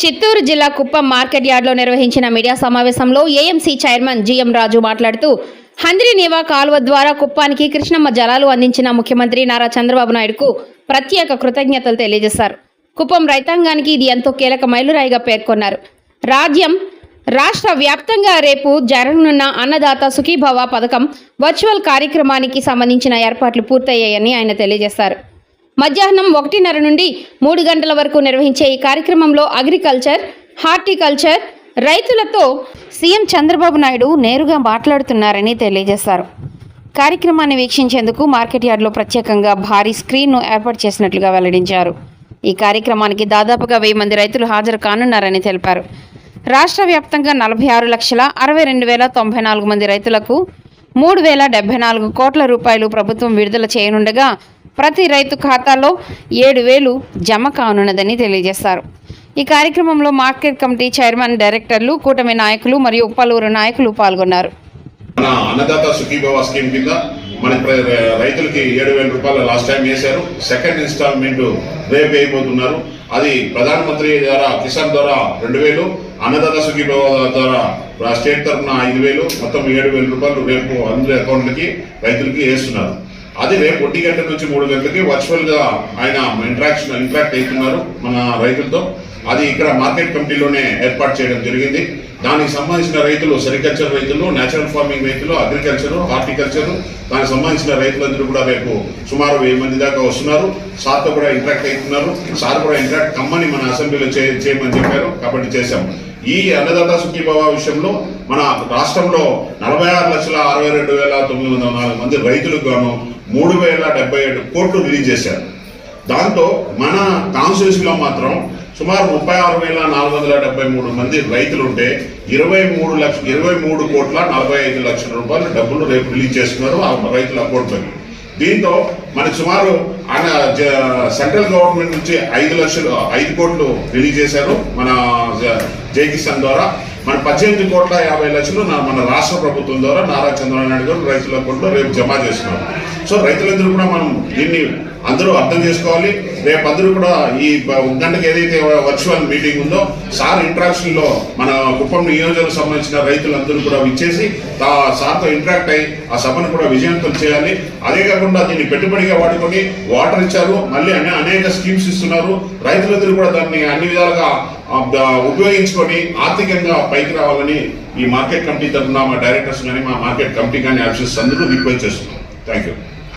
చిత్తూరు జిల్లా కుప్పం మార్కెట్ యార్డ్లో నిర్వహించిన మీడియా సమావేశంలో ఏఎంసీ చైర్మన్ జిఎం రాజు మాట్లాడుతూ హంద్రీనేవా కాలువ ద్వారా కుప్పానికి కృష్ణమ్మ జలాలు అందించిన ముఖ్యమంత్రి నారా చంద్రబాబు నాయుడుకు ప్రత్యేక కృతజ్ఞతలు తెలియజేశారు. కుప్పం రైతాంగానికి ఇది ఎంతో కీలక మైలురాయిగా పేర్కొన్నారు. రాజ్యం రాష్ట్ర వ్యాప్తంగా రేపు జరగనున్న అన్నదాత సుఖీభవ పథకం వర్చువల్ కార్యక్రమానికి సంబంధించిన ఏర్పాట్లు పూర్తయ్యాయని ఆయన తెలియజేశారు. మధ్యాహ్నం ఒకటిన్నర నుండి మూడు గంటల వరకు నిర్వహించే ఈ కార్యక్రమంలో అగ్రికల్చర్ హార్టికల్చర్ రైతులతో సీఎం చంద్రబాబు నాయుడు నేరుగా మాట్లాడుతున్నారని తెలియజేశారు. కార్యక్రమాన్ని వీక్షించేందుకు మార్కెట్ యార్డ్లో ప్రత్యేకంగా భారీ స్క్రీన్ను ఏర్పాటు చేసినట్లుగా వెల్లడించారు. ఈ కార్యక్రమానికి దాదాపుగా వెయ్యి మంది రైతులు హాజరు కానున్నారని తెలిపారు. రాష్ట్ర వ్యాప్తంగా నలభై ఆరు లక్షల అరవై రెండు వేల తొంభై నాలుగు మంది రైతులకు మూడు వేల డెబ్బై నాలుగు కోట్ల రూపాయలు ప్రభుత్వం విడుదల చేయనుండగా ప్రతి రైతు ఖాతాలో ఏడు వేలు జమ కానున్నదని తెలియజేశారు ఈ కార్యక్రమంలో మార్కెట్ కమిటీ చైర్మన్ డైరెక్టర్లు కూటమి నాయకులు మరియు పలువురు నాయకులు పాల్గొన్నారు. మన అన్నదాత సుఖీభవ స్కీమ్ కింద మన రైతులకి ఏడు వేల రూపాయలు లాస్ట్ టైం వేశారు. సెకండ్ ఇన్స్టాల్మెంట్ రేపు వేయబోతున్నారు. అది ప్రధానమంత్రి ద్వారా కిసాన్ ద్వారా రెండు వేలు అన్నదాత సుఖీభవ ద్వారా స్టేట్ తరఫున ఐదు వేలు మొత్తం ఏడు వేల రూపాయలు రేపు అందరి అకౌంట్లకి రైతులకి వేస్తున్నారు. అది రేపు ఒంటి గంట నుంచి మూడు గంటలకి వర్చువల్గా ఆయన ఇంటరాక్షన్ ఇంట్రాక్ట్ అవుతున్నారు మన రైతులతో. అది ఇక్కడ మార్కెట్ కమిటీలోనే ఏర్పాటు చేయడం జరిగింది. దానికి సంబంధించిన రైతులు సెరికల్చర్ రైతులు నేచురల్ ఫార్మింగ్ రైతులు అగ్రికల్చర్ హార్టికల్చర్ దానికి సంబంధించిన రైతులందరూ కూడా రేపు సుమారు వెయ్యి మంది దాకా వస్తున్నారు. సార్తో కూడా ఇంట్రాక్ట్ అవుతున్నారు. సార్ కూడా ఇంట్రాక్ట్ కమ్మని మన అసెంబ్లీలో చే- చేయమని చెప్పారు. కాబట్టి చేశాం. ఈ అన్నదాత సుఖీభావ విషయంలో మన రాష్ట్రంలో నలభై ఆరు లక్షల అరవై రెండు వేల తొమ్మిది వందల నాలుగు మంది రైతులకు గాను మూడు వేల డెబ్బై ఏడు కోట్లు రిలీజ్ చేశారు. దాంతో మన కాన్స్టిట్యూషన్లో మాత్రం సుమారు ముప్పై ఆరు వేల నాలుగు వందల డెబ్బై మూడు మంది రైతులు ఉంటే ఇరవై మూడు లక్ష ఇరవై మూడు కోట్ల నలభై ఐదు లక్షల రూపాయలు డబ్బులు రేపు రిలీజ్ చేస్తున్నారు ఆ రైతుల అకౌంట్లోకి దీంతో మనకు సుమారు ఆయన జ- సెంట్రల్ గవర్నమెంట్ నుంచి ఐదు లక్షలు ఐదు కోట్లు రిలీజ్ చేశారు మన జ- జై కిసాన్ ద్వారా. మన పద్దెనిమిది కోట్ల యాభై లక్షలు మన రాష్ట్ర ప్రభుత్వం ద్వారా నారా చంద్రబాబు నాయుడు గారు రైతుల అకౌంట్లో రేపు జమ చేస్తున్నారు. సో రైతులందరూ కూడా మనం దీన్ని అందరూ అర్థం చేసుకోవాలి. రేపు అందరూ కూడా ఈ గంటకి ఏదైతే వర్చువల్ మీటింగ్ ఉందో సార్ ఇంటరాక్షన్లో మన కుప్పం నియోజకవర్గం సంబంధించిన రైతులందరూ కూడా విచ్చేసి సార్తో ఇంటరాక్ట్ అయ్యి ఆ సభను కూడా విజయవంతం చేయాలి. అదే కాకుండా దీన్ని పెట్టుబడిగా వాడుకొని వాటర్ ఇచ్చారు. మళ్ళీ అనే అనేక స్కీమ్స్ ఇస్తున్నారు. రైతులందరూ కూడా దాన్ని అన్ని విధాలుగా ఉపయోగించుకొని ఆర్థికంగా పైకి రావాలని ఈ మార్కెట్ కమిటీ తరఫున మా డైరెక్టర్స్ కానీ మా మార్కెట్ కమిటీ కానీ ఆఫీసర్స్ అందరూ రిక్వెస్ట్ చేస్తున్నాం థ్యాంక్ యూ